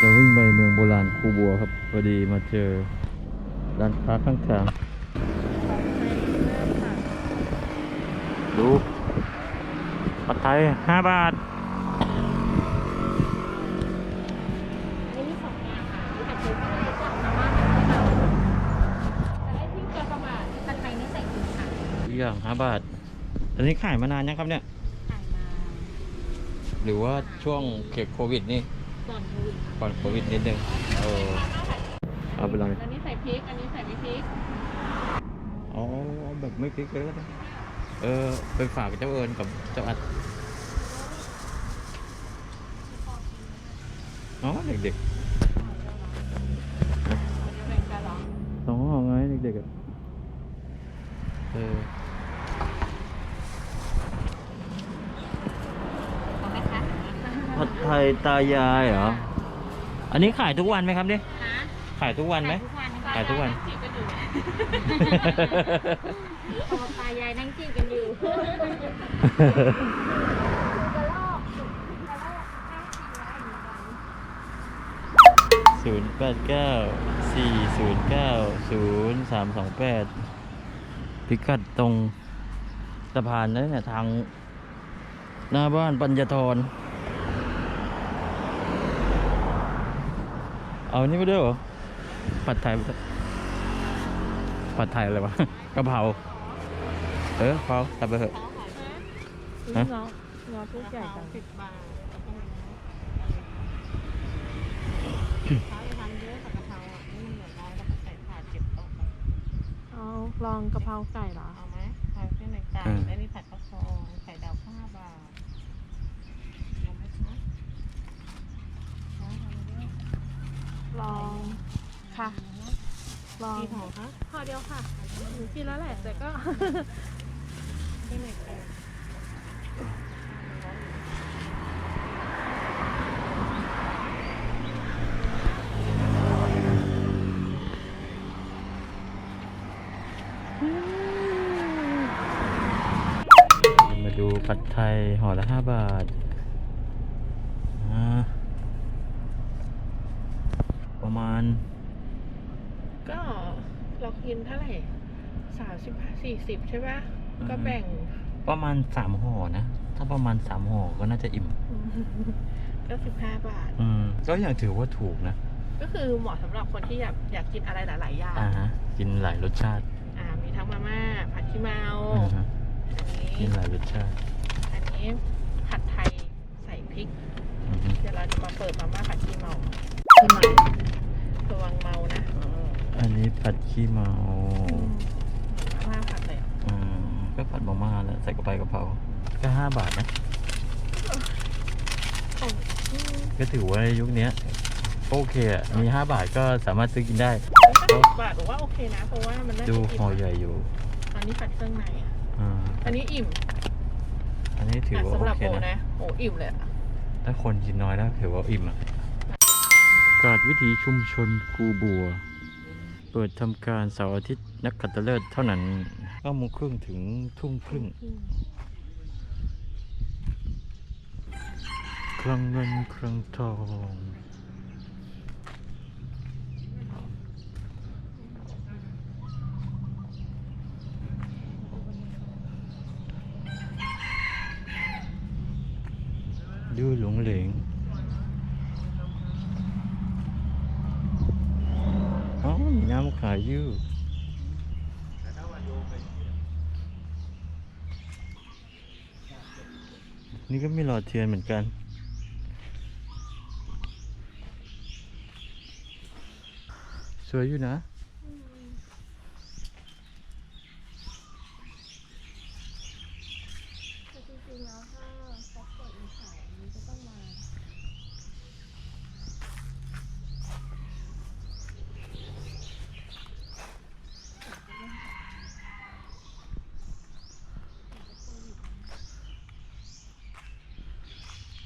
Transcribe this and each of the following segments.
จะวิ่งไปเมืองโบราณคูบัวครับพอดีมาเจอร้านค้าข้างทางดูปัดไทยห้าบาทอันนี้สองอย่างค่ะมีผัดไทยก็ได้กับมาม่ากับข้าวแต่ไอ้ที่กระประมาทผัดไทยนี่ใส่ถุงค่ะทุกอย่างห้าบาท อันนี้ขายมานานยังครับเนี่ย ขายมา หรือว่าช่วงเขตโควิดนี่ ก่อนโควิดค่ะก่อนโควิดนิดนึงเออเอาไปเลยอันนี้ใส่พริก อันนี้ใส่ไม่พริก อ๋อแบบไม่พลิกเลยก็ได้เออไปฝากเจ้าเอิญกับเจ้าอัดอ๋อเด็กเดี๋ยวแบ่งกันเหรอ ๆสองห้องไงเด็กๆอะเออ เอาไหมคะ ผัดไทยตายายเหรอ อันนี้ขายทุกวันไหมครับเนี่ยฮะขายทุกวันไหม ขายทุกวันขายทุกวันจีบกันอยู่พอตายายนั่งจีบกันอยู่กระลอกกระลอกนั่งกินแล้วอยู่กันศูนย์แปดเก้าสี่ศูนย์เก้าศูนย์สามสองแปดพิกัดตรงสะพานนั่นเนี่ยทาง หน้าบ้านปัญญาธร เอานี่ไปด้วยเหรอ ผัดไทย ผัดไทยอะไรวะ กะเพรา เออเขาตัดไปเถอะฮะงอง้อทุกใหญ่จังสิบบาทเขาจะทำเยอะกับกะเพราอะนี่มันเหมือนน้อยแล้วก็ใส่ถาดเก็บโต๊ะเอาลองกะเพราไก่เหรอเอาไหมเอาเส้นในไก่และนี่ผัดกะเพราไข่ดาวห้าบาทเอาไหมคะเอาทำเยอะ ลอง ค่ะ ลองกี่ห่อคะห่อเดียวค่ะหนูกินแล้วแหละ แต่ก็เส้นในไก่มาดูผัดไทยห่อละห้าบาทอ่าประมาณ ก็เรากินเท่าไหร่สามสิบสี่สิบใช่ปะก็แบ่ง ประมาณสามห่อนะ ถ้าประมาณสามห่อก็น่าจะอิ่ม ก็สิบห้าบาท อืมก็ยังถือว่าถูกนะ ก็คือเหมาะสำหรับคนที่อยากอยากกินอะไรหลาย ๆ อย่าง อ่าฮะกินหลายรสชาติ อ่า มีทั้งมาม่า ผัดขี้เมาอ่าฮะอันนี้กินหลายรสชาติอันนี้ผัดไทยใส่พริก อือฮึเดี๋ยวเราจะมาเปิดมาม่าผัดขี้เมาขี้เมาระวังเมานะ อันนี้ผัดขี้เมามาม่าผัดเลยอืมก็ผัดมาม่าแล้วใส่กระไปกระเพราก็ห้าบาทนะ ก็ถือว่าในยุคเนี้ยก็โอเคอะ มีห้าบาทก็สามารถซื้อกินได้ ก็สิบบาทบอกว่าโอเคนะ เพราะว่ามันน่าจะดูอิ่มห่อใหญ่อยู่อันนี้ผัดเครื่องในอะอ่าอันนี้อิ่มอันนี้ถืออะว่าสำโอหรับเคโอนะนะ โออิ่มเลยอะถ้าคนกินน้อยแล้วถือว่าอิ่มอะกาดวิถีชุมชนคูบัวเปิดทำการเสาร์อาทิตย์นักขัตฤกษ์เท่านั้น9โมงครึ่งถึงทุ่มครึ่งคลังเงินคลังทองดูหลงเหลงอ๋อ are you นี่ก็มีหลอดเทียนเหมือนกัน สวยอยู่นะ จริงๆแล้วถ้าเขาเปิดมีขายมันก็ต้องมา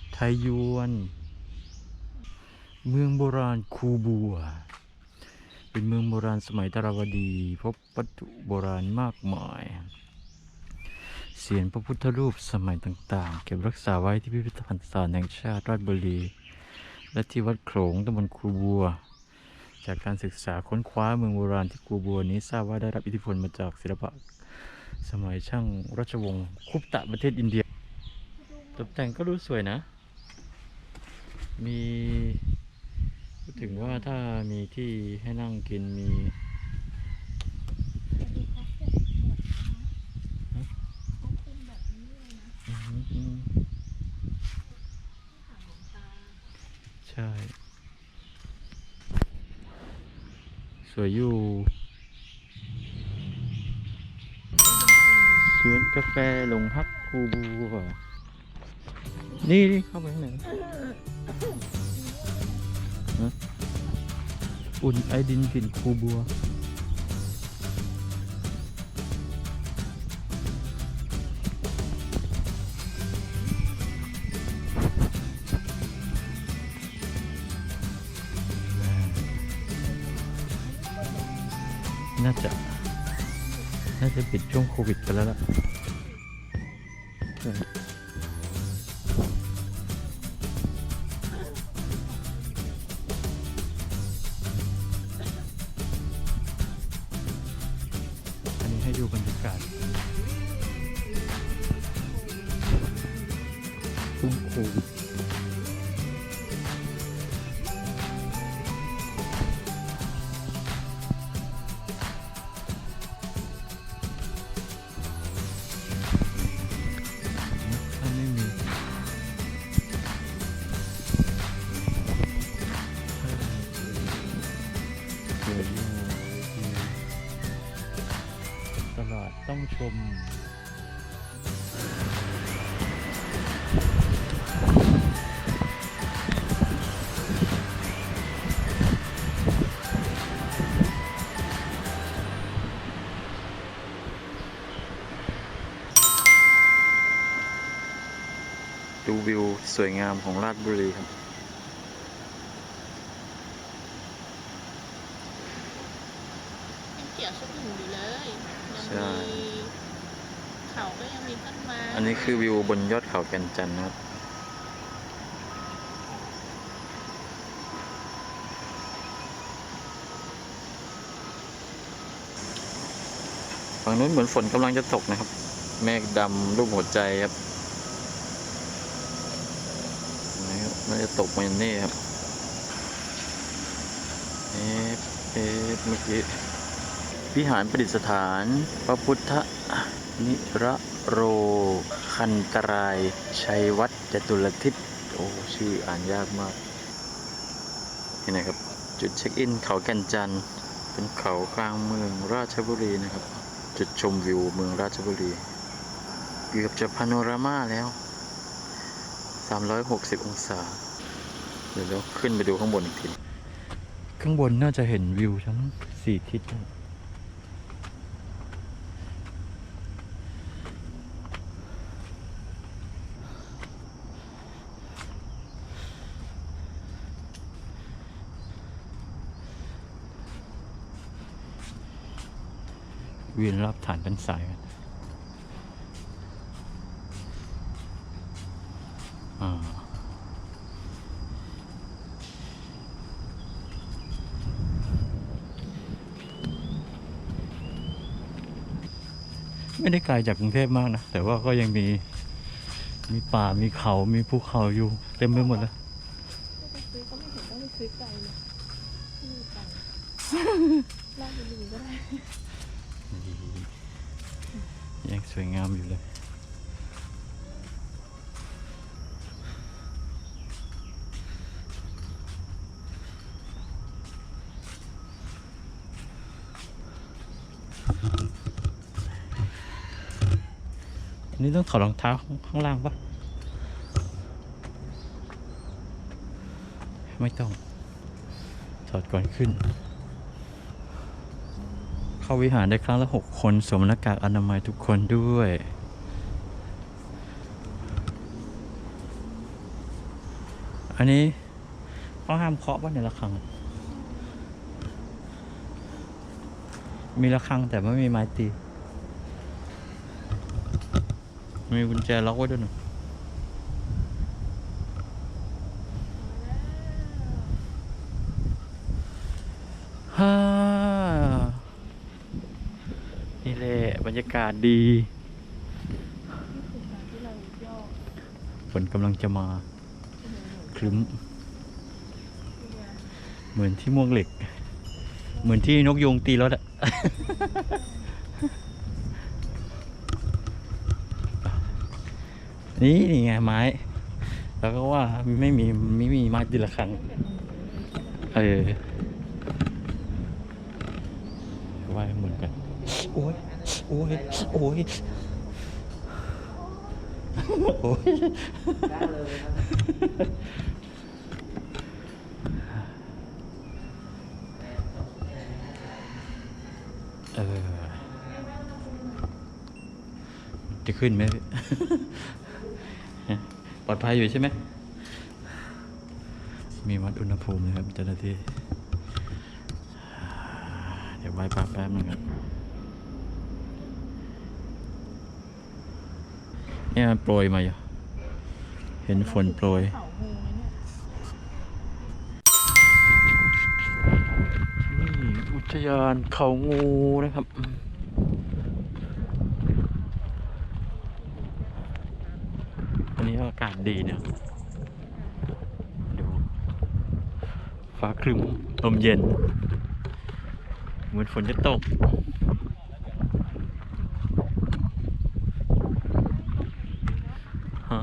ไทยยวน เมืองโบราณคูบัว เป็นเมืองโบราณสมัยตราวดี พบวัตถุโบราณมากมาย เสียนพระพุทธรูปสมัยต่างๆ เก็บรักษาไว้ที่พิพิธภัณฑ์สถานแห่งชาติราชบุรี และที่วัดโขลงตำบลคูบัว จากการศึกษาค้นคว้าเมืองโบราณที่คูบัวนี้ทราบว่าได้รับอิทธิพลมาจากศิลปะสมัยช่างราชวงศ์คุปตะประเทศอินเดีย ตกแต่งก็ดูสวยนะ มีพูดถึงว่าถ้ามีที่ให้นั่งกินมีอืมอืมใช่ สวยอยู่สวนกาแฟหลงฮักคูบัวนี่นี่เข้าไปข้างในฮะ อุ่นไอดินกลิ่นคูบัว น่าจะ น่าจะปิดช่วงโควิดกันแล้วล่ะ ให้ดูบรรยากาศช่วงโควิดถ้าไม่มีสวยอะ ต้องชมดูวิวสวยงามของราชบุรีครับเขียวชอุ่มอยู่เลย ยังใช่ มีเขาก็ยังมีต้นไม้อันนี้คือวิวบนยอดเขาแก่นจันทร์นะครับ ฝั่งนู้นเหมือนฝนกำลังจะตกนะครับ เมฆดำรูปหัวใจครับนะครับน่าจะตกมาอย่างนี้ครับ เอ๊ะเอ๊ะเมื่อกี้ วิหารประดิษฐาน พระพุทธนิระโร คันตราย ชัยวัดจตุรทิศโอ้ชื่ออ่านยากมากนี่นะครับ จุดเช็คอินเขาแก่นจันเป็นเขากลางเมืองราชบุรีนะครับ จุดชมวิวเมืองราชบุรีเกือบจะพาโนรามาแล้ว 360 องศา เดี๋ยวเราขึ้นไปดูข้างบนอีกที ข้างบนน่าจะเห็นวิวทั้งสี่ทิศ เวียนรับฐานเป็นสายกันอ่าไม่ได้ไกลจากกรุงเทพมากนะ แต่ว่าก็ยังมี มีป่ามีเขามีภูเขาอยู่ เต็มไปหมดเลยไปซื้อก็ไม่เห็นต้องไปซื้อไกลเลยไม่มีไกลลาดบุรีก็ได้ ยังสวยงามอยู่เลย อันนี้ต้องถอดรองเท้าข้างล่างปะไม่ต้อง ถอดก่อนขึ้น ข้าวิหารได้ครั้งละหกคนสวมหน้ากากอนามัยทุกคนด้วย อันนี้เขาห้ามเคาะว่าในระฆัง มีระฆังแต่ไม่มีไม้ตี มีกุญแจล็อกไว้ด้วยนะฮ่า นี่แหละบรรยากาศดี ฝนกำลังจะมา คลึ้ม เหมือนที่ม่วงเหล็ก เหมือนที่นกยูงตีรถอะนี่นี่ไงไม้ แล้วก็ว่าไม่มีไม่มีไม้ตีละครั้ง เออว่าเหมือนกัน โอ้ยโอ้ยโอ้ยโอ้ยเออ จะขึ้นไหม ปลอดภัยอยู่ใช่ไหม มีวัดอุณหภูมินะครับเจ้าหน้าที่ เดี๋ยวไว้พักแป๊บนึงครับ เนี่ยมันโปรยมาอยู่ เห็นฝนโปรย นี่อุทยานเขางูนะครับ วันนี้อากาศดีเนี่ยดูฟ้าครึ้มลมเย็น เหมือนฝนจะตก ฮะ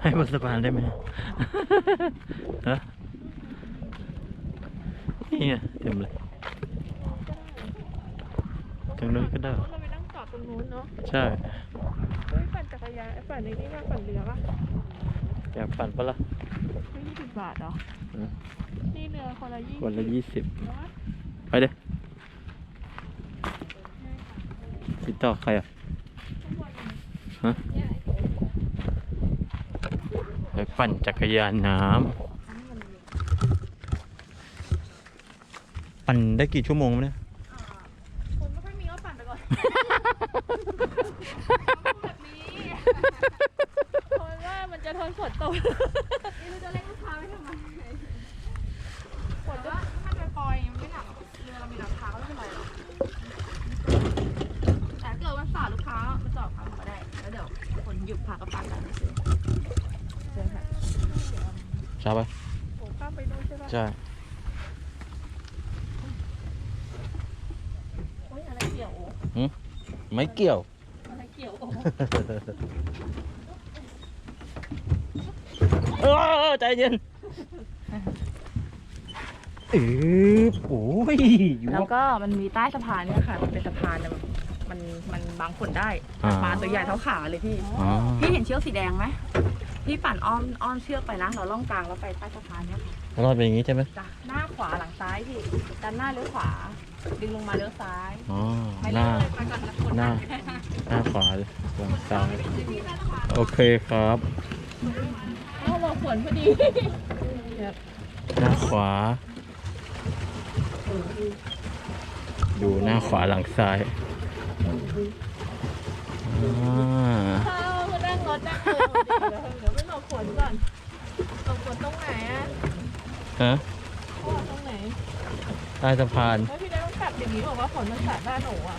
ให้บนสะพานได้ไหมฮะนี่ไงเต็มเลยตรงนู้นก็ได้ เราไปนั่งจอดตรงนู้นเนาะใช่ เฮ้ยปั่นจักรยานไอ้ปั่นในนี่ว่าปั่นเรือปะอยากปั่นปะล่ะไม่ยี่สิบบาทเหรอ อืมนี่เรือคนละยี่วันละยี่สิบเนาะไปเด้ ติดต่อใครอะฮะไปปั่นจักรยานน้ำปั่นได้กี่ชั่วโมงเนี่ย คนไม่ค่อยมีก็ปั่นไปก่อนแบบนี้คนว่ามันจะทนฝนตก ไม่รู้จะเล่นลูกค้าไม่ทำไม ฝนก็ถ้ามันปล่อยๆไม่หนักเรือเรามีหลังคาก็ไม่เป็นไรหรอกแต่ถ้าเกิดวันฝ่าลูกค้ามาจอดพักก็ได้ แล้วเดี๋ยวคน หยุดพากระปังกันไปซื้อเจอค่ะใช่ปะโอ้ข้ามไปนู่นใช่ปะใช่โอ้ยอะไรเกี่ยวโอ้ไม่เกี่ยว อะไรเกี่ยวโอ้เออใจเย็นเออโอ้ยอยู่แล้วก็มันมีใต้สะพานเนี่ยค่ะมันเป็นสะพานเนี่ย มันมันบางคนได้ปลาตัวใหญ่เท่าขาเลยพี่ อ๋อพี่เห็นเชือกสีแดงไหมพี่ปั่นอ้อมอ้อมเชือกไปนะเราล่องกลางแล้วไปใต้สะพานเนี่ยค่ะรอดเป็นอย่างนี้ใช่ไหมจ้ะหน้าขวาหลังซ้ายพี่ด้านหน้าเลี้ยวขวา ดึงลงมาเลี้ยวซ้ายอ๋อไปหเลน้ายไปก่อนนะกดหน้าไม่ได้นะหน้าขวาหลังซ้ายโอเคครับเอ้าเราขวนพอดี หน้าขวา ดูหน้าขวาหลังซ้ายอ่า เข้านั่งรถนั่งเรือเดี๋ยวไปหลบฝนก่อนหลบฝนตรงไหนอะฮะพ่อตรงไหนใต้สะพาน แล้วพี่ได้ต้องกลับอย่างนี้บอกว่าฝนมันสาดหน้าหนูอะ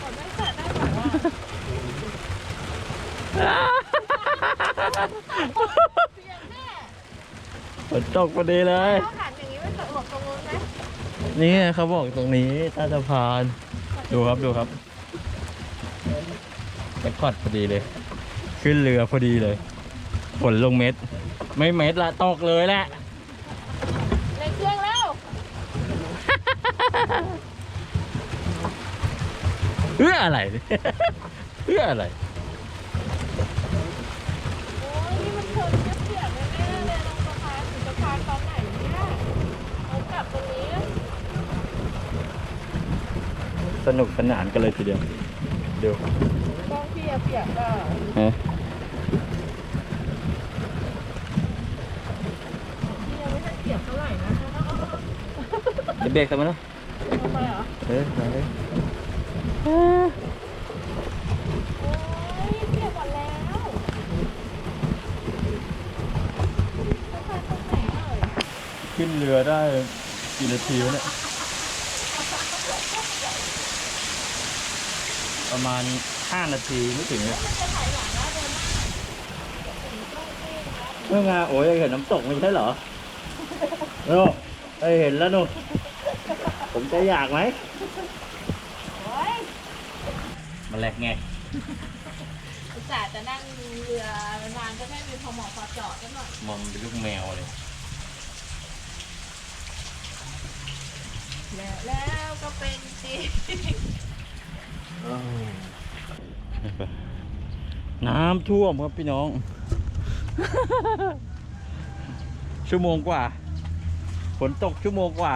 ฝนไม่สาดหน้าหนูอะเสียงแม่ฝนตกพอดีเลยเขาหันอย่าง นี้ไม่ตกหลบตรงนู้นไหมนี่ไงเขาบอกตรงนี้ใต้สะพาน ดูครับดูครับแจ็คพอตพอดีเลย ขึ้นเรือพอดีเลยฝนลงเม็ด ไม่เม็ดละตกเลยแหละในเครื่องแล้วเพื่ออะไรเพื่ออะไร โอ้ยนี่มันชนเสียงแน่ๆเลยลงสะพานถึงสะพานตอนไหนเนี่ยเขากลับตรงนี้ สนุกสนานกันเลยทีเดียวเดี๋ยวกล้องพี่อะเปียกอะฮะพี่ยังไม่ทันเปียกเท่าไหร่นะเดี๋ยวเบรกทำไมนะทำไมเหรอเออไปเลยโอ้ยเปียกหมดแล้วสะพานขึ้นเรือได้กี่นาทีวะเนี่ย ประมาณห้านาทีไม่ถึงเลยเมื่องาโอ้ยเห็นน้ำตกไม่ใช่เหรอโน่ไอยเห็นแล้วนู่นผมจะอยากไหมมาแลกไงอุตส่าห์จะนั่งเรือนานก็ไม่มีพอเหมาะพอเจาะกันหน่อยมองเป็นลูกแมวเลยแล้วแล้วก็เป็นจริง น้ำท่วมครับพี่น้อง ชั่วโมงกว่า ฝนตกชั่วโมงกว่า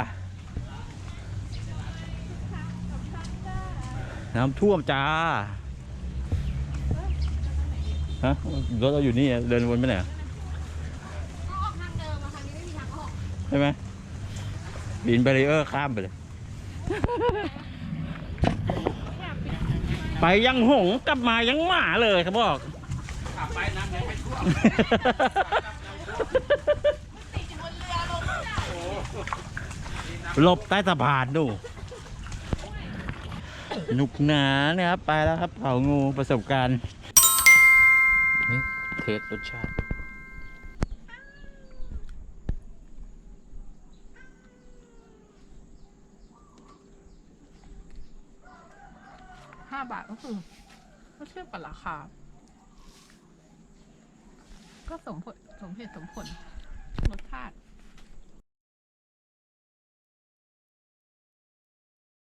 น้ำท่วมจ้า ฮะ รถเราอยู่นี่อะเดินวนไปไหนอะก็ออกทางเดิมอะทางนี้ไม่มีทางออกใช่ไหมบินแบรีเออร์ข้ามไปเลย ไปยังหงส์กลับมายังหมาเลยเขาบอก ขับไปน้ำยังไม่ท่วมติดอยู่บนเรือลงไม่ได้หลบใต้สะพานดูหนุกหนานะครับ ไปแล้วครับเผางูประสบการณ์ นี่เทสรสชาติ บาทก็คือก็าเทียบกับราคา ก็สมผลสมเหตุสมผลรสชาติ